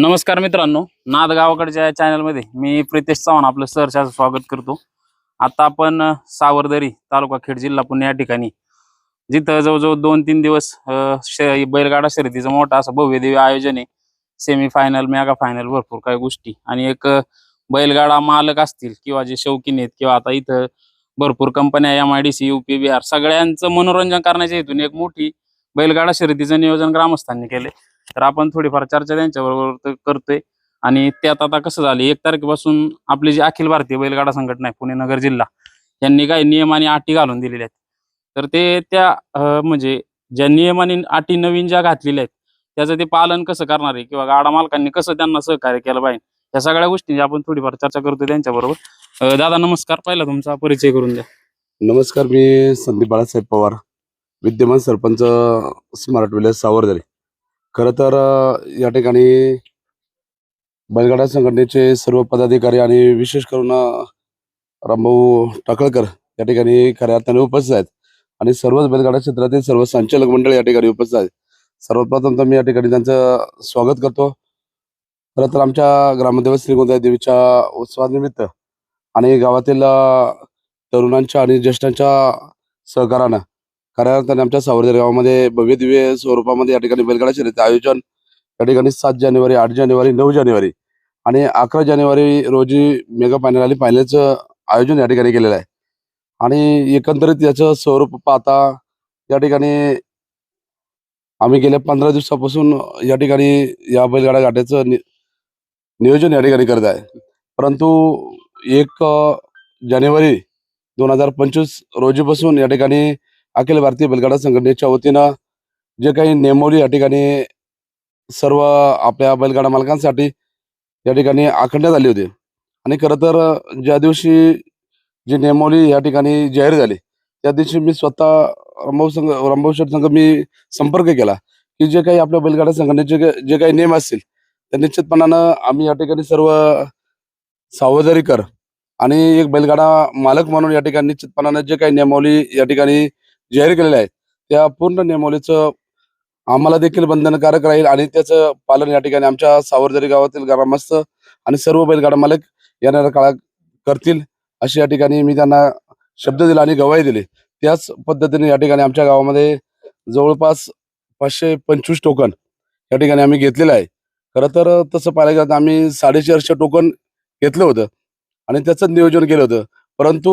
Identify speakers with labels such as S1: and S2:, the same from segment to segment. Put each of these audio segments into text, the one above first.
S1: नमस्कार मित्रांनो नाद गावाकडच्या या चॅनलमध्ये मी प्रितेश चव्हाण आपलं सहर्षाचं स्वागत करतो. आता आपण सावरदरी तालुका खेड जिल्हा पुणे या ठिकाणी. जिथं जवळजवळ दोन तीन दिवस श- बैलगाडा शर्यतीचं मोठं असं भव्यदेवी आयोजन आहे. सेमी फायनल मेगा फायनल भरपूर काही गोष्टी. आणि एक बैलगाडा मालक असतील किंवा जे शौकीन आहेत किंवा आता इथं भरपूर कंपन्या M I D C U B R सगळ्यांचं मनोरंजन करण्याच्या हेतून एक मोठी बैलगाडा शर्यतीचं नियोजन ग्रामस्थांनी केले तर आपण थोडीफार चर्चा त्यांच्याबरोबर करतोय. आणि त्यात आता कसं झालं एक तारखेपासून आपली जी अखिल भारतीय बैलगाडा संघटना आहे पुणे नगर जिल्हा यांनी काही नियम आणि अटी घालून दिलेल्या आहेत. तर ते त्या म्हणजे ज्या नियम आणि अटी नवीन ज्या घातलेल्या आहेत त्याचं ते पालन कसं करणार आहे किंवा गाडा मालकांनी कसं त्यांना सहकार्य केलं पाहिजे या सगळ्या गोष्टींची आपण थोडीफार चर्चा करतोय त्यांच्याबरोबर. दादा नमस्कार. पहिला तुमचा परिचय करून द्या.
S2: नमस्कार मी संदीप बाळासाहेब पवार. विद्यमान सरपंच स्मार्ट विलेज सावरदरी खरं तर या ठिकाणी बैलगाडा संघटनेचे सर्व पदाधिकारी आणि विशेष करून रामभाऊ टाकळकर या ठिकाणी खऱ्या अर्थाने उपस्थित आहेत. आणि सर्वच बैलगाडा क्षेत्रातील सर्व संचालक मंडळ या ठिकाणी उपस्थित आहेत. सर्वप्रथम तर मी या ठिकाणी त्यांचं स्वागत करतो. खरं तर आमच्या ग्रामदेवत श्रीगोंदा देवीच्या उत्सवानिमित्त आणि गावातील तरुणांच्या आणि ज्येष्ठांच्या सहकारानं खऱ्या आमच्या सावरदेर गावामध्ये भव्य दिव्य स्वरूपामध्ये या ठिकाणी बैलगाडा शर्यतीचं आयोजन या ठिकाणी सात जानेवारी आठ जानेवारी नऊ जानेवारी आणि अकरा जानेवारी रोजी मेगा फायनल आणि फायनलचं आयोजन या ठिकाणी केलेलं आहे. आणि एकंदरीत याचं स्वरूप पाहता या ठिकाणी आम्ही गेल्या पंधरा दिवसापासून या ठिकाणी या बैलगाडा गाठ्याचं नि- नियोजन या ठिकाणी करत आहे. परंतु एक जानेवारी दोन हजार पंचवीस रोजीपासून या ठिकाणी अखिल भारतीय बैलगाडा संघटनेच्या वतीनं जे काही नेमवली या ठिकाणी सर्व आपल्या बैलगाडा मालकांसाठी या ठिकाणी आखण्यात आली होती. आणि खरं तर ज्या दिवशी जी नेमवली या ठिकाणी जाहीर झाली त्या दिवशी मी स्वतः रंभाऊ संघ रामभाऊ शेठ संघ मी संपर्क केला की जे काही आपल्या बैलगाडा संघटनेचे जे- काही नियम असतील त्या निश्चितपणानं आम्ही या ठिकाणी सर्व सावधारी कर आणि एक बैलगाडा मालक म्हणून या ठिकाणी निश्चितपणानं जे काही नियमावली या ठिकाणी जाहीर केलेल्या आहेत. त्या पूर्ण नियमावलीचं आम्हाला देखील बंधनकारक राहील आणि त्याचं पालन या ठिकाणी आमच्या सावरदरी गावातील ग्रामस्थ आणि सर्व बैलगाडा मालक येणाऱ्या काळात करतील अशी या ठिकाणी मी त्यांना शब्द दिला आणि गवाही दिली. त्याच पद्धतीने या ठिकाणी आमच्या गावामध्ये जवळपास पाचशे पंचवीस टोकन या ठिकाणी आम्ही घेतलेलं आहे. खरं तर तसं पाहायला गेलं तर आम्ही साडेचारशे टोकन घेतलं होतं आणि त्याचं नियोजन केलं होतं. परंतु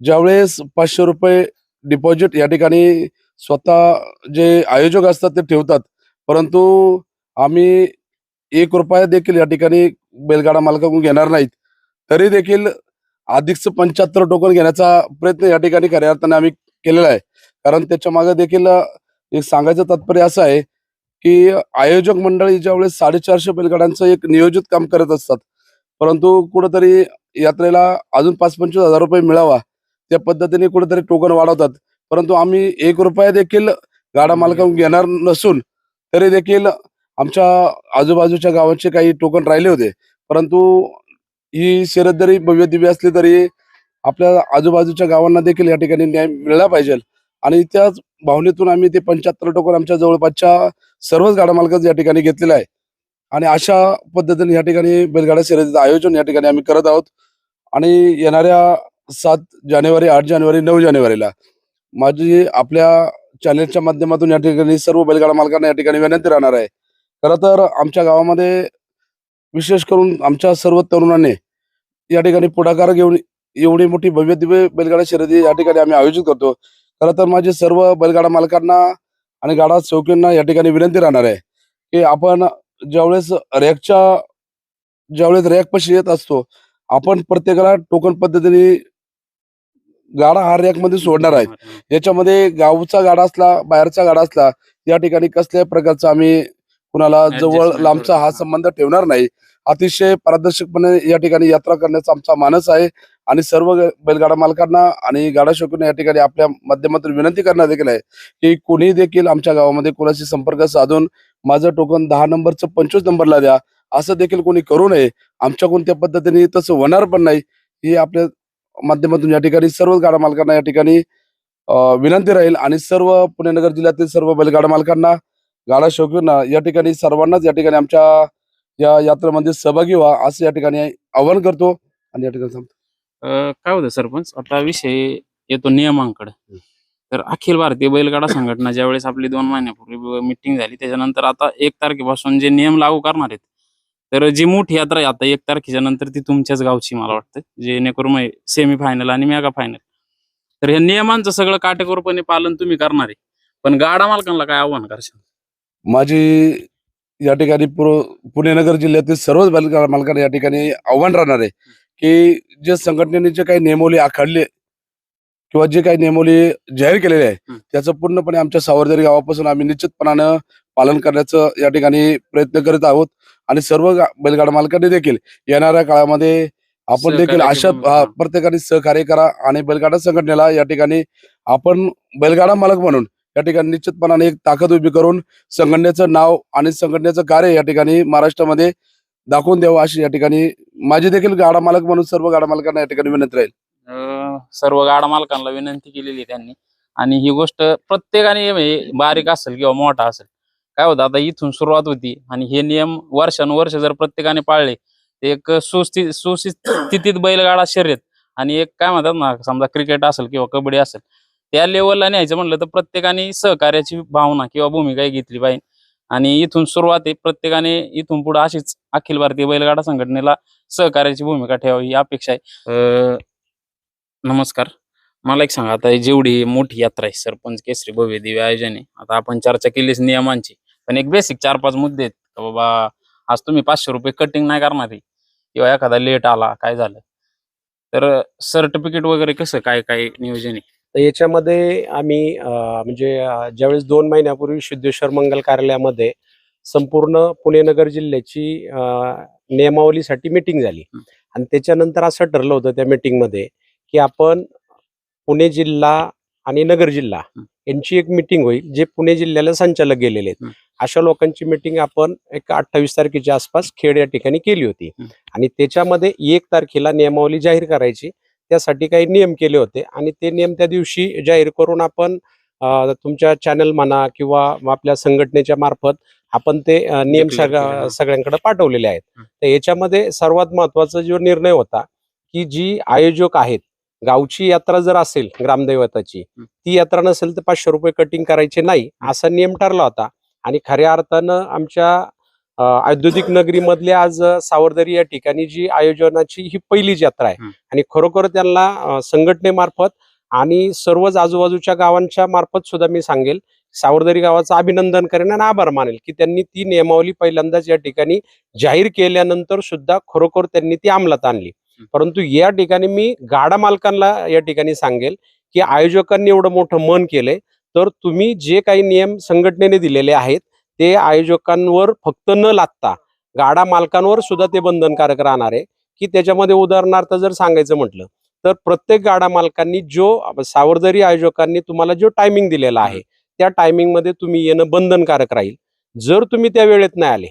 S2: ज्यावेळेस पाचशे रुपये डिपॉझिट या ठिकाणी स्वतः जे आयोजक असतात ते ठेवतात. परंतु आम्ही एक रुपया देखील या ठिकाणी बैलगाडा मालकाकडून घेणार नाहीत. तरी देखील अधिकचं पंच्याहत्तर टोकन घेण्याचा प्रयत्न या ठिकाणी खऱ्या अर्थाने आम्ही केलेला आहे. कारण त्याच्यामागे देखील एक सांगायचं तात्पर्य असं आहे की आयोजक मंडळी ज्यावेळेस साडेचारशे बैलगाड्यांचं एक नियोजित काम करत असतात परंतु कुठंतरी यात्रेला अजून पाच पंचवीस हजार रुपये मिळावा त्या पद्धतीने कुठेतरी टोकन वाढवतात. परंतु आम्ही एक रुपया देखील गाडा मालकांकडून घेणार नसून तरी देखील आमच्या आजूबाजूच्या गावांचे काही टोकन राहिले होते. परंतु ही शर्यत जरी भव्य दिव्य असली तरी आपल्या आजूबाजूच्या गावांना देखील या ठिकाणी न्याय मिळाला पाहिजे. आणि त्याच भावनेतून आम्ही ते पंच्याहत्तर टोकन आमच्या जवळपासच्या सर्वच गाडा मालकाच या ठिकाणी घेतलेलं आहे. आणि अशा पद्धतीने या ठिकाणी बैलगाडा शर्यतीचं आयोजन या ठिकाणी आम्ही करत आहोत. आणि येणाऱ्या सात जानेवारी आठ जानेवारी नऊ जानेवारीला. माझी आपल्या चॅनेलच्या माध्यमातून या ठिकाणी सर्व बैलगाडा मालकांना या ठिकाणी विनंती राहणार आहे. खरं तर आमच्या गावामध्ये विशेष करून आमच्या सर्व तरुणांनी या ठिकाणी पुढाकार घेऊन एवढी मोठी भव्य दिव्य बैलगाडा शर्यती या ठिकाणी आम्ही आयोजित करतो. खरं तर माझे सर्व बैलगाडा मालकांना आणि गाडा चौकींना या ठिकाणी विनंती राहणार आहे की आपण ज्यावेळेस रॅकच्या ज्यावेळेस रॅक पशी येत असतो आपण प्रत्येकाला टोकन पद्धतीने गाडा हा रॅकमध्ये सोडणार आहे याच्यामध्ये गावचा गाडा असला बाहेरचा गाडा असला या ठिकाणी कसल्याही प्रकारचा आम्ही कुणाला जवळ लांबचा हा. संबंध ठेवणार नाही. अतिशय पारदर्शकपणे या ठिकाणी यात्रा करण्याचा आमचा मानस आहे आणि सर्व बैलगाडा मालकांना आणि गाडा शौकींना या ठिकाणी आपल्या माध्यमातून विनंती करण्यात देखील आहे की कोणी देखील आमच्या गावामध्ये कोणाशी संपर्क साधून माझं टोकन दहा नंबरचं पंचवीस नंबरला द्या. असं देखील कोणी करू नये. आमच्याकडून त्या पद्धतीने तसं होणार पण नाही. ही आपल्या माध्यमातून या ठिकाणी सर्व गाडा मालकांना या ठिकाणी विनंती राहील आणि सर्व पुणे नगर जिल्ह्यातील सर्व बैलगाडा मालकांना गाडा शौकीन या ठिकाणी सर्वांनाच या ठिकाणी आमच्या या यात्रेमध्ये सहभागी व्हा असं या ठिकाणी आवाहन करतो आणि या ठिकाणी
S1: सांगतो काय होतं सरपंच आता विषय येतो नियमांकडे. तर अखिल भारतीय बैलगाडा संघटना ज्यावेळेस आपली दोन महिन्यापूर्वी मिटिंग झाली त्याच्यानंतर आता एक तारखेपासून जे नियम लागू करणार आहेत तर जी मोठी यात्रा आहे आता एक तारखेच्या नंतर ती तुमच्याच गावची मला वाटतं जेणेकरून सेमी फायनल आणि मेगा फायनल तर या नियमांचं सगळं काटेकोरपणे पालन तुम्ही करणार आहे. पण गाडा मालकांना काय आव्हान करशाल?
S2: माझी या ठिकाणी पुणे नगर जिल्ह्यातील सर्वच मालकांना या ठिकाणी आव्हान राहणार आहे की जे संघटनेने जे काही नियमावली आखडले किंवा जे काही नियमावली जाहीर केलेले आहे. त्याचं पूर्णपणे आमच्या सावरदरी गावापासून आम्ही निश्चितपणानं पालन करण्याचं या ठिकाणी प्रयत्न करीत आहोत. आणि सर्व बैलगाडा मालकांनी देखील येणाऱ्या काळामध्ये आपण देखील अशा प्रत्येकाने सहकार्य करा आणि बैलगाडा संघटनेला या ठिकाणी आपण बैलगाडा मालक म्हणून या ठिकाणी निश्चितपणाने एक ताकद उभी करून संघटनेचं नाव आणि संघटनेचं कार्य या ठिकाणी महाराष्ट्रामध्ये दाखवून द्यावं अशी या ठिकाणी माझी देखील गाडा मालक म्हणून सर्व गाडा मालकांना या ठिकाणी विनंती राहील.
S1: सर्व गाडा मालकांना विनंती केलेली त्यांनी. आणि ही गोष्ट प्रत्येकाने म्हणजे बारीक असेल किंवा मोठा असेल काय होतं आता इथून सुरुवात होती आणि हे नियम वर्षानुवर्ष जर प्रत्येकाने पाळले एक सुस्थित सुस्थितीत बैलगाडा शर्यत आणि एक काय म्हणतात ना समजा क्रिकेट असेल किंवा कबड्डी असेल त्या लेवलला न्यायचं म्हणलं तर प्रत्येकाने सहकार्याची भावना किंवा भूमिका घेतली पाहिजे. आणि इथून सुरुवात आहे प्रत्येकाने इथून पुढे अशीच अखिल भारतीय बैलगाडा संघटनेला सहकार्याची भूमिका ठेवावी ही अपेक्षा आहे. नमस्कार. मला एक सांगा आता जेवढी मोठी यात्रा आहे सरपंच केसरी भव्य दिव्य आयोजन आहे आता आपण चर्चा केलीच नियमांची. पण एक बेसिक चार पाच मुद्दे आहेत का बाबा आज तुम्ही पाचशे रुपये कटिंग नाही करणार आहे किंवा एखादा लेट आला काय झालं तर सर्टिफिकेट वगैरे कसं काय काय नियोजन आहे
S3: तर याच्यामध्ये आम्ही म्हणजे ज्यावेळेस दोन महिन्यापूर्वी सिद्धेश्वर मंगल कार्यालयामध्ये संपूर्ण पुणे नगर जिल्ह्याची नियमावलीसाठी मिटिंग झाली. आणि त्याच्यानंतर असं ठरलं होतं त्या मिटिंगमध्ये की आपण पुणे जिल्हा आणि नगर जिल्हा. यांची एक मिटिंग होईल जे पुणे जिल्ह्याला संचालक गेलेले आहेत. अशा लोकांची मिटिंग आपण एक अठ्ठावीस तारखेच्या आसपास खेड या ठिकाणी केली होती. आणि त्याच्यामध्ये एक तारखेला नियमावली जाहीर करायची त्यासाठी काही नियम केले होते आणि ते नियम त्या दिवशी जाहीर करून आपण तुमच्या चॅनल म्हणा किंवा आपल्या संघटनेच्या मार्फत आपण ते नियम. सगळ्यांकडे पाठवलेले आहेत. तर याच्यामध्ये सर्वात महत्त्वाचा जो निर्णय होता की जी आयोजक आहेत गावची यात्रा जर असेल ग्रामदैवताची. ती यात्रा नसेल तर पाचशे रुपये कटिंग करायचे नाही असा नियम ठरला होता आणि खऱ्या अर्थानं आमच्या औद्योगिक नगरीमधले आज सावरदरी या ठिकाणी जी आयोजनाची ही पहिलीच यात्रा आहे. आणि खरोखर त्यांना संघटनेमार्फत आणि सर्वच आजूबाजूच्या गावांच्या मार्फत सुद्धा मी सांगेल सावरदरी गावाचं अभिनंदन करेन आणि आभार मानेल की त्यांनी ती नियमावली पहिल्यांदाच या ठिकाणी जाहीर केल्यानंतर सुद्धा खरोखर त्यांनी ती अंमलात आणली. परंतु या ठिकाणी मी गाडा मालकांना या ठिकाणी सांगेल की आयोजकांनी एवढं मोठं मन केलंय तर तुम्ही जे काही नियम संघटनेने दिलेले आहेत ते आयोजकांवर फक्त न लादता गाडा मालकांवर सुद्धा ते बंधनकारक राहणार आहे. की त्याच्यामध्ये उदाहरणार्थ जर सांगायचं म्हटलं तर प्रत्येक गाडा मालकांनी जो सावरदरी आयोजकांनी तुम्हाला जो टायमिंग दिलेला आहे त्या टायमिंगमध्ये तुम्ही येणं बंधनकारक राहील. जर तुम्ही त्या वेळेत नाही आले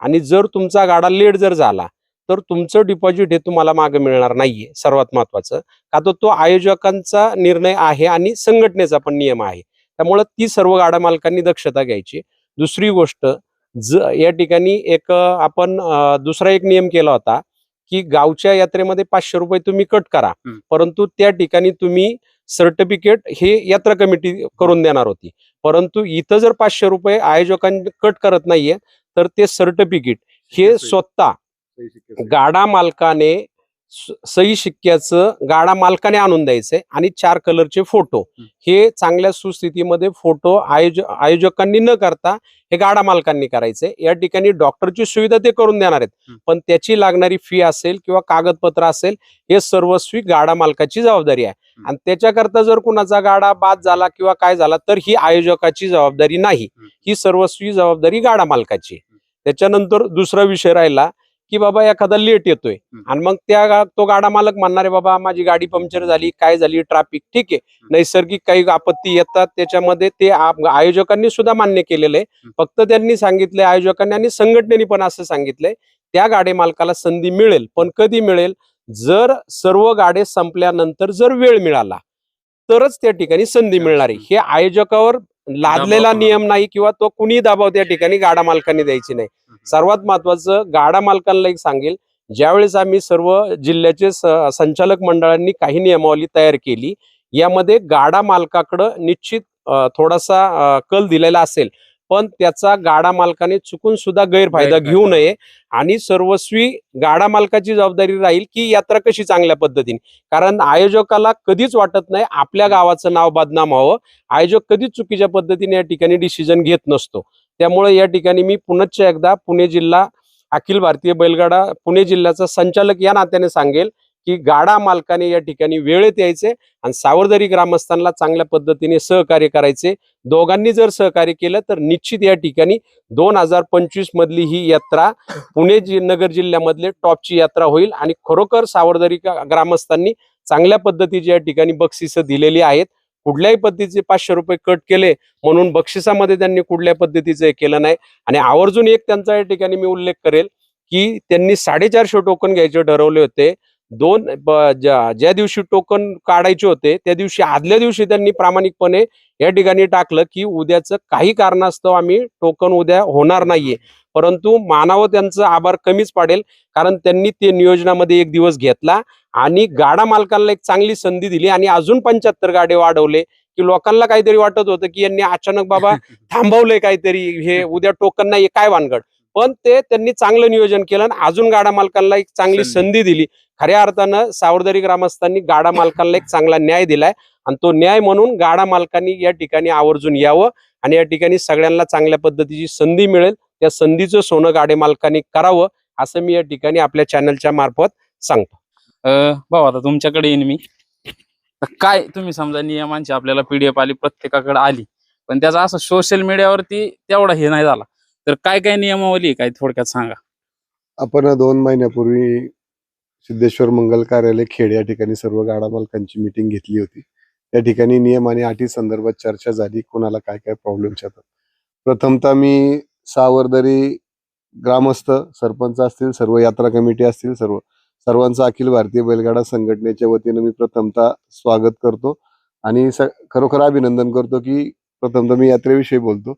S3: आणि जर तुमचा गाडा लेट जर झाला तर तुमचं डिपॉझिट हे तुम्हाला मागे मिळणार नाहीये सर्वात महत्वाचं. का तर तो आयोजकांचा निर्णय आहे आणि संघटनेचा पण नियम आहे. त्यामुळे ती सर्व गाडा मालकांनी दक्षता घ्यायची. दुसरी गोष्ट ज या ठिकाणी एक आपण दुसरा एक नियम केला होता की गावच्या यात्रेमध्ये पाचशे रुपये तुम्ही कट करा. परंतु त्या ठिकाणी तुम्ही सर्टिफिकेट हे यात्रा कमिटी करून देणार होती. परंतु इथं जर पाचशे रुपये आयोजकांनी कट करत नाहीये तर ते सर्टिफिकेट हे स्वतः गाडा मालकाने स- सही शिक्क्याचं गाडा मालकाने आणून द्यायचंय आणि चार कलरचे फोटो
S1: हं.
S3: चांगल्या सुस्थितीमध्ये फोटो आयोज आयोजकांनी न करता हे गाडा मालकांनी करायचे या ठिकाणी डॉक्टरची सुविधा ते करून देणार आहेत. पण त्याची लागणारी फी असेल किंवा कागदपत्र असेल हे सर्वस्वी गाडा मालकाची जबाबदारी आहे. आणि त्याच्याकरता जर कुणाचा गाडा बाद झाला किंवा काय झाला तर ही आयोजकाची जबाबदारी नाही
S1: हं.
S3: सर्वस्वी जबाबदारी गाडा मालकाची आहे. त्याच्यानंतर दुसरा विषय राहिला की बाबा एखादा लेट येतोय. आणि मग त्या तो गाडा मालक म्हणणार आहे बाबा माझी गाडी पंक्चर झाली काय झाली? ट्रॅफिक ठीक आहे. नैसर्गिक काही आपत्ती येतात त्याच्यामध्ये ते आयोजकांनी सुद्धा मान्य केलेलं आहे. फक्त त्यांनी सांगितलंय आयोजकांनी आणि संघटनेने पण असं सांगितलंय त्या गाडी मालकाला संधी मिळेल. पण कधी मिळेल? जर सर्व गाडे संपल्यानंतर जर वेळ मिळाला तरच त्या ठिकाणी संधी मिळणार आहे. हे आयोजकावर लादलेला. नियम नाही किंवा तो कुणी दबाव त्या ठिकाणी गाडा मालकांनी द्यायची नाही. सर्वात महत्वाचं गाडा मालकांना एक सांगेल ज्यावेळेस आम्ही सर्व जिल्ह्याचे संचालक मंडळांनी काही नियमावली तयार केली यामध्ये गाडा मालकाकडं निश्चित थोडासा कल दिलेला असेल. पण त्याचा गाडा मालकाने चुकून सुद्धा गैरफायदा. घेऊ नये आणि सर्वस्वी गाडा मालकाची जबाबदारी राहील की यात्रा कशी चांगल्या पद्धतीने. कारण आयोजकाला कधीच वाटत नाही आपल्या गावाचं नाव बदनाम व्हावं. आयोजक कधीच चुकीच्या पद्धतीने या ठिकाणी डिसिजन घेत नसतो. त्यामुळे या ठिकाणी मी पुनश्च एकदा पुणे जिल्हा अखिल भारतीय बैलगाडा पुणे जिल्ह्याचा संचालक या नात्याने सांगेल. की गाडा मालकाने या ठिकाणी वेळेत यायचे आणि सावरदरी ग्रामस्थांना चांगल्या पद्धतीने सहकार्य करायचे. दोघांनी जर सहकार्य केलं तर निश्चित या ठिकाणी दोन हजार पंचवीस मधली ही यात्रा पुणे नगर जिल्ह्यामधले टॉपची यात्रा होईल आणि खरोखर सावरदरी ग्रामस्थांनी चांगल्या पद्धतीची या ठिकाणी बक्षिसं दिलेली आहेत. कुठल्याही पद्धतीचे पाचशे रुपये कट केले म्हणून बक्षिसामध्ये त्यांनी कुठल्या पद्धतीचं हे केलं नाही. आणि आवर्जून एक त्यांचा या ठिकाणी मी उल्लेख करेल की त्यांनी साडेचारशे टोकन घ्यायचे ठरवले होते. दोन ज्या दिवशी टोकन काढायचे होते त्या दिवशी आदल्या दिवशी त्यांनी प्रामाणिकपणे या ठिकाणी टाकलं की उद्याचं काही कारणास्तव आम्ही टोकन उद्या होणार नाहीये. परंतु मानावं त्यांचं आभार कमीच पडेल कारण त्यांनी ते नियोजनामध्ये एक दिवस घेतला आणि गाडा मालकांना एक चांगली संधी दिली आणि अजून पंच्याहत्तर गाडे वाढवले की लोकांना काहीतरी वाटत होतं की यांनी अचानक बाबा थांबवलंय काहीतरी हे उद्या टोकन नाही काय वानगड पण ते त्यांनी चांगलं नियोजन केलं आणि अजून गाडा मालकांना एक चांगली
S1: संधी.
S3: दिली. खऱ्या अर्थानं सावरदरी ग्रामस्थांनी गाडा मालकांना एक चांगला न्याय दिलाय आणि तो न्याय म्हणून गाडा मालकांनी या ठिकाणी आवर्जून यावं आणि या ठिकाणी सगळ्यांना चांगल्या पद्धतीची संधी मिळेल. त्या संधीचं सोनं गाडे मालकांनी करावं असं मी या ठिकाणी आपल्या चॅनलच्या मार्फत सांगतो.
S1: भाऊ आता तुमच्याकडे येईन मी. काय तुम्ही समजा नियमांची आपल्याला पीडीएफ आली प्रत्येकाकडे आली. पण त्याचा असं सोशल मीडियावरती तेवढा हे नाही झाला. तर काय काय नियमावली आहे? काय थोडक्यात सांगा.
S4: आपण दोन महिन्यापूर्वी सिद्धेश्वर मंगल कार्यालय खेड या ठिकाणी सर्व गाडा मालकांची मीटिंग घेतली होती. त्या ठिकाणी नियम आणि अटी संदर्भात चर्चा झाली. कोणाला काय काय प्रॉब्लेम्स येतात प्रथमतः मी सावरदरी ग्रामस्थ सरपंच असतील सर्व यात्रा कमिटी असतील सर्व सर्वांचं अखिल भारतीय बैलगाडा संघटनेच्या वतीनं मी प्रथमतः स्वागत करतो आणि खरोखर अभिनंदन करतो की प्रथमतः मी यात्रेविषयी बोलतो.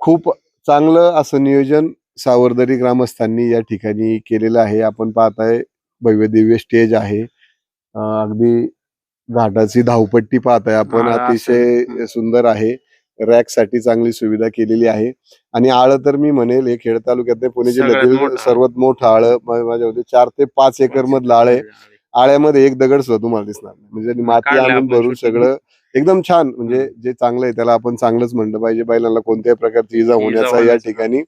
S4: खूप चांगलं असं नियोजन सावरदरी ग्रामस्थांनी या ठिकाणी केलेलं आहे. आपण पाहताय भव्य दिव्य स्टेज आहे. अगदी घाटाची धावपट्टी पाहताय आपण. अतिशय सुंदर आहे. रॅकसाठी चांगली सुविधा केलेली आहे. आणि आळं तर मी म्हणेल हे खेड तालुक्यात पुणे जिल्ह्यातील. सर्वात मोठं आळं माझ्या मते चार ते पाच एकर मधलं आळं आहे. आळ्यामध्ये एक दगड सुद्धा तुम्हाला दिसणार म्हणजे माती आणून भरून. सगळं एकदम छान. म्हणजे जे चांगलं आहे त्याला आपण चांगलंच म्हणलं पाहिजे. बैलांना कोणत्याही प्रकारची इजा होण्याचा या. ठिकाणी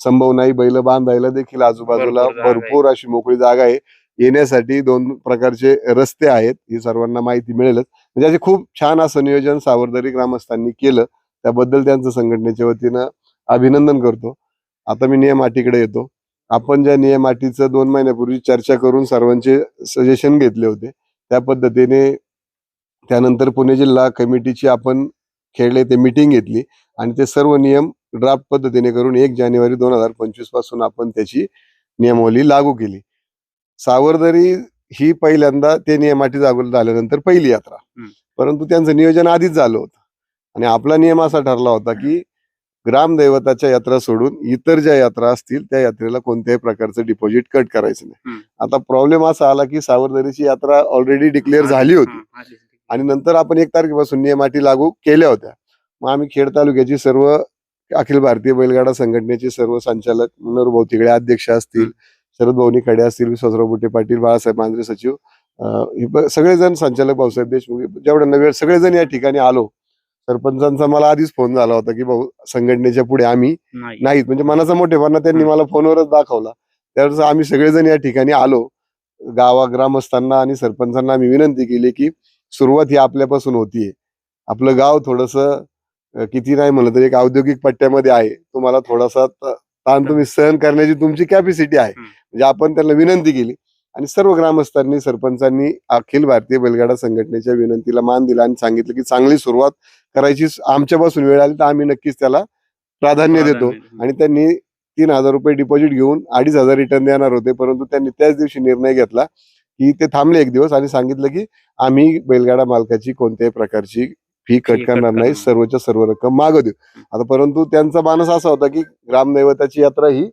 S4: संभव नाही. बैल बांधायला देखील आजूबाजूला.
S1: भरपूर
S4: अशी मोकळी जागा आहे. येण्यासाठी दोन प्रकारचे रस्ते आहेत. ही सर्वांना माहिती मिळेलच. म्हणजे असे खूप छान असं नियोजन सावरदरी ग्रामस्थांनी केलं. त्याबद्दल त्यांचं संघटनेच्या वतीनं अभिनंदन करतो. आता मी नियम अटीकडे येतो. आपण ज्या नियम अटीचं दोन महिन्यापूर्वी चर्चा करून सर्वांचे सजेशन घेतले होते त्या पद्धतीने त्यानंतर पुणे जिल्हा कमिटीची आपण खेळले ते मीटिंग घेतली आणि ते सर्व नियम ड्राफ्ट पद्धतीने करून एक जानेवारी दोन हजार पंचवीसपासून आपण त्याची नियमावली लागू केली सावरदरी ही पहिल्यांदा ते नियमाटी लागू झाल्यानंतर पहिली यात्रा. परंतु त्यांचं नियोजन आधीच झालं होतं आणि आपला नियम असा ठरला होता की ग्रामदैवताच्या यात्रा सोडून इतर ज्या यात्रा असतील त्या यात्रेला कोणत्याही प्रकारचं डिपॉझिट कट करायचं नाही. आता प्रॉब्लेम असा आला की सावरदरीची यात्रा ऑलरेडी डिक्लेअर झाली होती आणि नंतर आपण एक तारखेपासून नियम अटी लागू केल्या होत्या. मग आम्ही खेड तालुक्याची सर्व अखिल भारतीय बैलगाडा संघटनेचे सर्व संचालक मनोहर तिकडे अध्यक्ष असतील शरद भाऊनी खडे असतील विश्वासराव बुटे पाटील बाळासाहेब मांजरे सचिव हे सगळेजण संचालक भाऊसाहेब देशमुख जेवढ्या वेळ सगळेजण या ठिकाणी आलो. सरपंचांचा मला आधीच फोन झाला होता की भाऊ संघटनेच्या पुढे आम्ही
S1: नाही.
S4: नाहीत. म्हणजे मनाचा मोठेपणा त्यांनी. मला फोनवरच दाखवला. त्यावेळेस आम्ही सगळेजण या ठिकाणी आलो. गावा ग्रामस्थांना आणि सरपंचांना आम्ही विनंती केली की सुरुवात ही आपल्यापासून होतीये. आपलं गाव थोडस किती नाही म्हणलं तरी एक औद्योगिक पट्ट्यामध्ये आहे. तुम्हाला थोडासा ताण तुम्ही सहन करण्याची तुमची कॅपॅसिटी आहे. म्हणजे आपण त्यांना विनंती केली. आणि सर्व ग्रामस्थांनी सरपंचांनी अखिल भारतीय बैलगाडा संघटनेच्या विनंतीला मान दिला आणि सांगितलं की चांगली सुरुवात करायची आमच्यापासून वेळ आली तर आम्ही नक्कीच त्याला प्राधान्य देतो. आणि त्यांनी तीन हजार रुपये डिपॉझिट घेऊन अडीच हजार रिटर्न देणार होते. परंतु त्यांनी त्याच दिवशी निर्णय घेतला की ते थांबले एक दिवस आणि सांगितलं की आम्ही बैलगाडा मालकाची कोणत्याही प्रकारची फी कट करणार नाही. सर्वच्या सर्व रक्कम मागं देऊ. आता परंतु त्यांचा मानस असा होता की ग्रामदैवताची यात्रा ही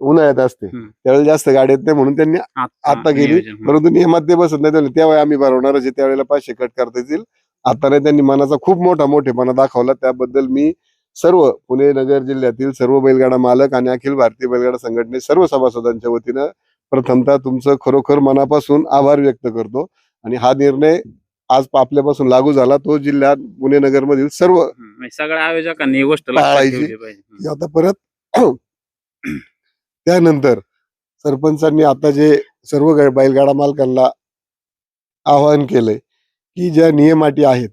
S4: उन्हाळ्यात असते. त्यावेळेला जास्त गाडी येत नाही म्हणून त्यांनी आता गेली. परंतु नियमात ते बसत नाही. त्यावेळी त्यावेळी आम्ही भरवणारच आहे. त्यावेळेला पाचशे कट करता येतील. आता नाही त्यांनी मनाचा खूप मोठा मोठेपणा दाखवला. त्याबद्दल मी सर्व पुणे नगर जिल्ह्यातील सर्व बैलगाडा मालक आणि अखिल भारतीय बैलगाडा संघटने सर्व सभासदांच्या वतीनं प्रथमतः तुमचं खरोखर मनापासून आभार व्यक्त करतो. आणि हा निर्णय आज आपल्यापासून लागू झाला तो जिल्ह्यात पुणे नगर मधील सर्व
S1: सगळ्या आयोजकांनी गोष्ट
S4: पाळायची. आता परत त्यानंतर सरपंचांनी आता जे सर्व बैलगाडा मालकांना आवाहन केलंय की ज्या नियम अटी आहेत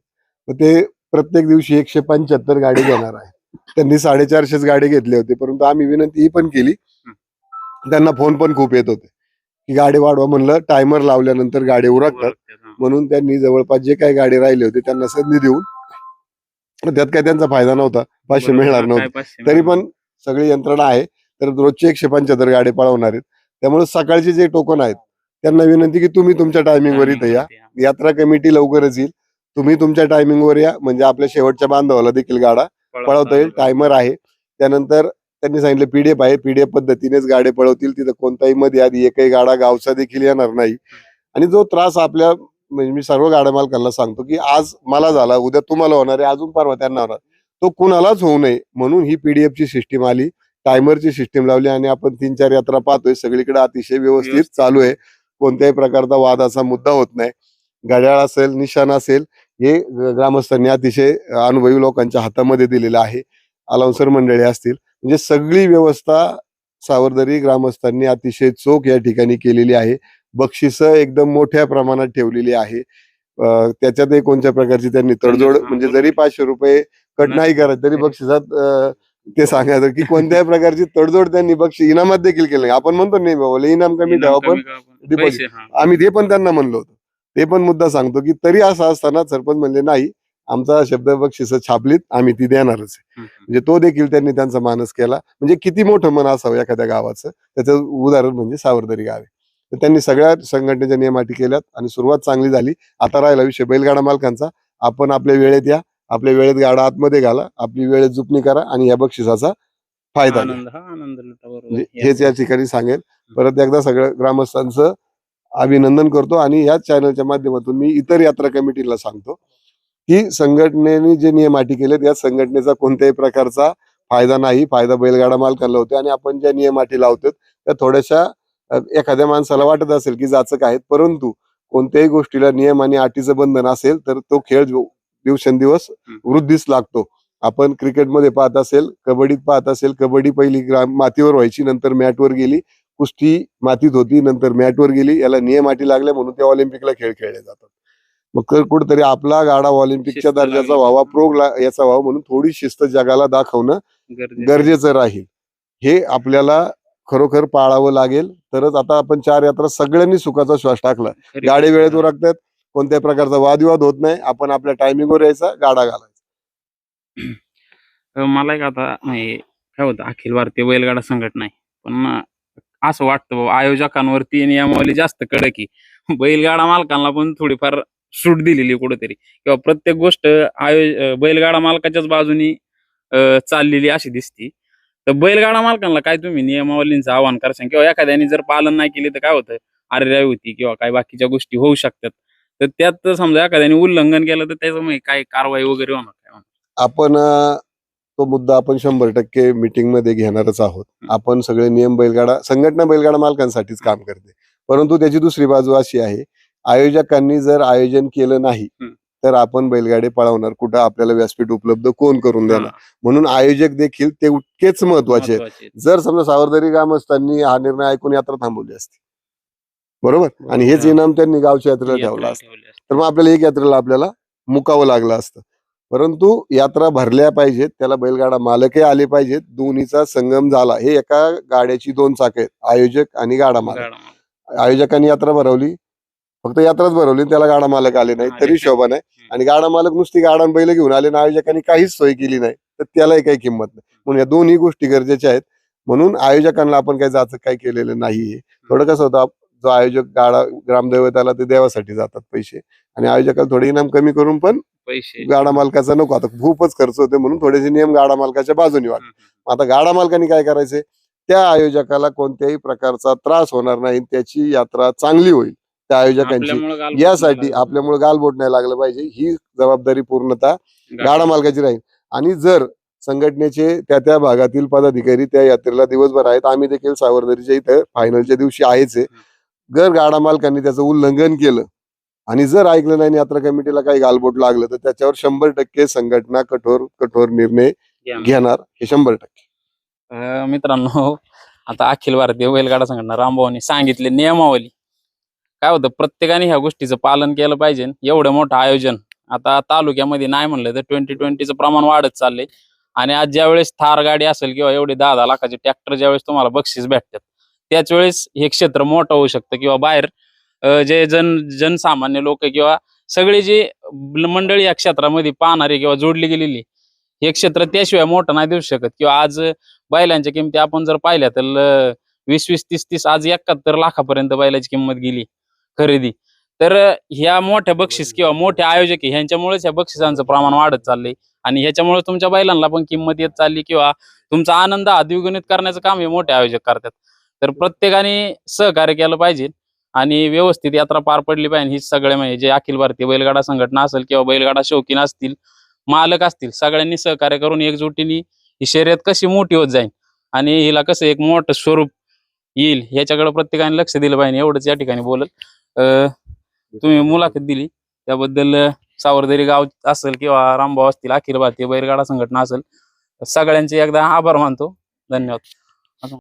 S4: ते प्रत्येक दिवशी एकशे पंच्याहत्तर गाडी घेणार आहे त्यांनी साडेचारशेच गाडी घेतली होती परंतु आम्ही विनंती ही पण केली त्यांना फोन पण खूप येत होते. की गाडी वाढवा म्हणलं टायमर लावल्यानंतर गाडी उरकतात. म्हणून त्यांनी जवळपास जे काही गाडी राहिली होती त्यांना संधी देऊन त्यात काय त्यांचा फायदा नव्हता पाचशे मिळणार नव्हते. तरी पण सगळी यंत्रणा आहे तर रोजचे एकशे पंच्याहत्तर गाडी पळवणार आहेत. त्यामुळे सकाळचे जे टोकन आहेत त्यांना विनंती की तुम्ही तुमच्या टायमिंग वर इथं या. यात्रा कमिटी लवकरच येईल. तुम्ही तुमच्या टायमिंग वर या म्हणजे आपल्या शेवटच्या बांधवाला देखील गाडा पळवता येईल. टायमर आहे. त्यानंतर त्यांनी सांगितलं पीडीएफ आहे पीडीएफ पद्धतीनेच गाड्या पळवतील तिथं कोणताही मध्ये आधी एकही गाडा गावचा देखील येणार नाही. आणि जो त्रास आपल्या म्हणजे मी सर्व गाड्या मालकांना सांगतो की आज मला झाला उद्या तुम्हाला होणार आहे अजून परवा त्यांना होणार. तो कुणालाच होऊ नये. म्हणून ही पीडीएफ ची सिस्टीम आली टायमरची सिस्टीम लावली आणि आपण तीन चार यात्रा पाहतोय. सगळीकडे अतिशय व्यवस्थित
S1: व्यवस्थित.
S4: चालू आहे. कोणत्याही प्रकारचा वादाचा मुद्दा होत नाही. घड्याळ असेल निशाण असेल हे ग्रामस्थांनी अतिशय अनुभवी लोकांच्या हातामध्ये दिलेलं आहे. अलाउन्सर मंडळी असतील. म्हणजे सगळी व्यवस्था सावरदरी ग्रामस्थांनी अतिशय चोख या ठिकाणी केलेली आहे बक्षिस एकदम मोठ्या प्रमाणात ठेवलेली आहे त्याच्यातही कोणत्या प्रकारची त्यांनी तडजोड म्हणजे. जरी पाचशे रुपये कट
S1: नाही.
S4: करत तरी बक्षिसात ते सांगायचं की कोणत्याही प्रकारची तडजोड त्यांनी बक्षीस इनामात देखील केलं आपण म्हणतो नाही बाबा इनाम कमी ठेवा पण
S1: हं.
S4: आम्ही ते पण त्यांना म्हणलो होतो ते पण मुद्दा सांगतो की तरी असं असताना सरपंच म्हणले नाही आमचा शब्द बक्षिस छापलीत आम्ही ती देणारच आहे. म्हणजे तो देखील त्यांनी त्यांचा मानस केला. म्हणजे किती मोठं मन असावं एखाद्या गावाचं? त्याचं उदाहरण म्हणजे सावरदरी गाव आहे. तर त्यांनी सगळ्या संघटनेच्या नियमाटी केल्यात आणि सुरुवात चांगली झाली. आता राहिला विषय बैलगाडा मालकांचा. आपण आपल्या वेळेत या. आपल्या वेळेत गाडा आतमध्ये घाला. आपली वेळेत जुपणी करा आणि या बक्षिसाचा फायदा म्हणजे. हेच या ठिकाणी सांगेल परत एकदा सगळं ग्रामस्थांचं अभिनंदन करतो आणि याच चॅनलच्या माध्यमातून मी इतर यात्रा कमिटीला सांगतो. की संघटनेने जे नियम अटी केलेत या संघटनेचा कोणत्याही प्रकारचा फायदा नाही. फायदा बैलगाडा मालकांना होतो आणि आपण ज्या नियम अटी लावतो त्या थोड्याशा एखाद्या माणसाला वाटत असेल की जाचक आहेत. परंतु कोणत्याही गोष्टीला नियम आणि अटीचं बंधन असेल तर तो खेळ दिवसेंदिवस वृद्धीस लागतो. आपण क्रिकेटमध्ये पाहत असेल कबड्डीत पाहत असेल कबड्डी पहिली ग्राम मातीवर व्हायची नंतर मॅटवर गेली कुस्ती मातीत होती नंतर मॅटवर गेली याला नियम अटी लागल्या म्हणून त्या ऑलिम्पिकला खेळ खेळले जातात. मग तर कुठेतरी आपला गाडा ऑलिम्पिकच्या दर्जाचा व्हावा
S1: पाहिजे.
S4: प्रो ला- याचा व्हावा म्हणून थोडी शिस्त जगाला दाखवणं
S1: गरजेचं.
S4: राहील. हे आपल्याला खरोखर पाळावं लागेल. तरच आता आपण चार यात्रा सगळ्यांनी सुखाचा श्वास टाकला. गाडी वेळेत. उरकतात. कोणत्याही प्रकारचा वादविवाद होत नाही. आपण आपल्या टायमिंगवर यायचा गाडा घालायचा.
S1: मला एक आता काय होतं अखिल भारतीय बैलगाडा संघटना आहे. पण असं वाटतं आयोजकांवरती नियमावली जास्त कडक आहे. बैलगाडा मालकांना पण थोडीफार सूट दिलेली कुठेतरी. किंवा प्रत्येक गोष्ट आयो बैलगाडा मालकाच्याच बाजूनी चाललेली अशी दिसती. तर बैलगाडा मालकांना काय तुम्ही नियमावलींचं आवाहन करशाल? किंवा एखाद्याने जर पालन नाही केले तर काय होतं? अरे होती किंवा काय बाकीच्या गोष्टी होऊ शकतात. तर त्यात समजा एखाद्याने उल्लंघन केलं तर त्याचं मग काय कारवाई वगैरे होणार काय?
S4: आपण तो मुद्दा आपण शंभर टक्के मीटिंगमध्ये घेणारच आहोत. आपण सगळे नियम बैलगाडा संघटना बैलगाडा मालकांसाठीच काम करते. परंतु त्याची दुसरी बाजू अशी आहे आयोजकांनी जर आयोजन केलं नाही. तर आपण बैलगाडे पळवणार. कुठं आपल्याला व्यासपीठ उपलब्ध कोण करून देणार? म्हणून आयोजक देखील तेवढेच महत्त्वाचे आहेत. जर समजा सावरदरी ग्रामस्थांनी हा निर्णय ऐकून यात्रा थांबवली असती. बरोबर? आणि हेच. इनाम त्यांनी गावच्या यात्रेला
S1: यात्रा
S4: ठेवलं असतं. तर मग आपल्याला एक यात्रेला आपल्याला मुकावं लागलं असतं. परंतु यात्रा भरल्या पाहिजेत. त्याला बैलगाडा मालकही आले पाहिजेत. दोन्हीचा संगम झाला. हे एका गाड्याची दोन चाक आहेत. आयोजक आणि गाडा मालक. आयोजकांनी यात्रा भरवली. फक्त यात्राच भरवली त्याला गाडा मालक आले नाही तरी शोभा नाही. आणि गाडा मालक नुसती गाडा बैल घेऊन आले आणि आयोजकांनी काहीच सोय केली नाही तर त्यालाही काही किंमत नाही. म्हणून या दोन्ही गोष्टी गरजेच्या आहेत. म्हणून आयोजकांना आपण काही जाचं काही केलेलं नाहीये. थोडं कसं होतं जो आयोजक गाडा ग्रामदैवताला ते देवासाठी जातात पैसे. आणि आयोजकाला थोडे इनाम कमी करून पण
S1: पैसे.
S4: गाडा मालकाचा नको. आता खूपच खर्च होते म्हणून थोडेसे नियम गाडा मालकाच्या बाजूने वाट आता गाडा मालकाने काय करायचे त्या आयोजकाला कोणत्याही प्रकारचा त्रास होणार नाही त्याची यात्रा चांगली होईल. त्या आयोजकांची. यासाठी. आपल्यामुळे गालबोट नाही लागलं पाहिजे. ही जबाबदारी पूर्णतः गाडा मालकाची राहील. आणि जर संघटनेचे त्या त्या भागातील पदाधिकारी त्या यात्रेला दिवसभर आहेत आम्ही देखील सावरदरीच्या इथं फायनलच्या दिवशी आहेच आहे. जर गाडा मालकांनी त्याचं उल्लंघन केलं आणि जर ऐकलं नाही आणि यात्रा कमिटीला काही गालबोट लागलं तर त्याच्यावर शंभर टक्के संघटना कठोर कठोर निर्णय. घेणार हे शंभर टक्के.
S1: मित्रांनो आता अखिल भारतीय बैलगाडा संघटना रामभाऊनी सांगितले नियमावली. काय होतं प्रत्येकाने ह्या गोष्टीचं पालन केलं पाहिजे एवढं मोठं आयोजन आता तालुक्यामध्ये नाही म्हणलं तर ट्वेंटी ट्वेंटीचं प्रमाण वाढत चाललंय. आणि आज ज्यावेळेस थार गाडी असेल किंवा एवढे दहा दहा लाखाचे ट्रॅक्टर ज्यावेळेस तुम्हाला बक्षीस भेटतात त्याच वेळेस हे क्षेत्र मोठं होऊ शकतं किंवा बाहेर जे जन जनसामान्य लोक किंवा सगळे जे मंडळी या क्षेत्रामध्ये पाहणारे किंवा जोडली गेलेली हे क्षेत्र त्याशिवाय मोठं नाही देऊ शकत. किंवा आज बैलांच्या किमती आपण जर पाहिल्या तर वीस वीस तीस तीस आज एकाहत्तर लाखापर्यंत बैलाची किंमत गेली. खरेदी. तर ह्या मोठ्या बक्षीस किंवा मोठे आयोजक आहे, ह्यांच्यामुळेच ह्या बक्षिसांचं प्रमाण वाढत चाललंय. आणि ह्याच्यामुळे तुमच्या बैलांना पण किंमत येत चालली किंवा तुमचा आनंद द्विगुणित करण्याचं काम हे मोठे आयोजक करतात. तर प्रत्येकाने सहकार्य केलं पाहिजे आणि व्यवस्थित यात्रा पार पडली पाहिजे. ही सगळे म्हणजे जे अखिल भारतीय बैलगाडा संघटना असेल किंवा बैलगाडा शौकीन असतील मालक असतील सगळ्यांनी सहकार्य करून एकजुटीने ही शर्यत कशी मोठी होत जाईल आणि हिला कसं एक मोठं स्वरूप येईल ह्याच्याकडे प्रत्येकाने लक्ष दिलं पाहिजे. एवढंच या ठिकाणी बोलत तुम्ही मुलाखत दिली. त्याबद्दल सावरदेरी सावरदरी गाव असेल किंवा रामभाऊ असतील अखिल भारतीय बैलगाडा संघटना असेल सगळ्यांचे एकदा आभार मानतो. धन्यवाद.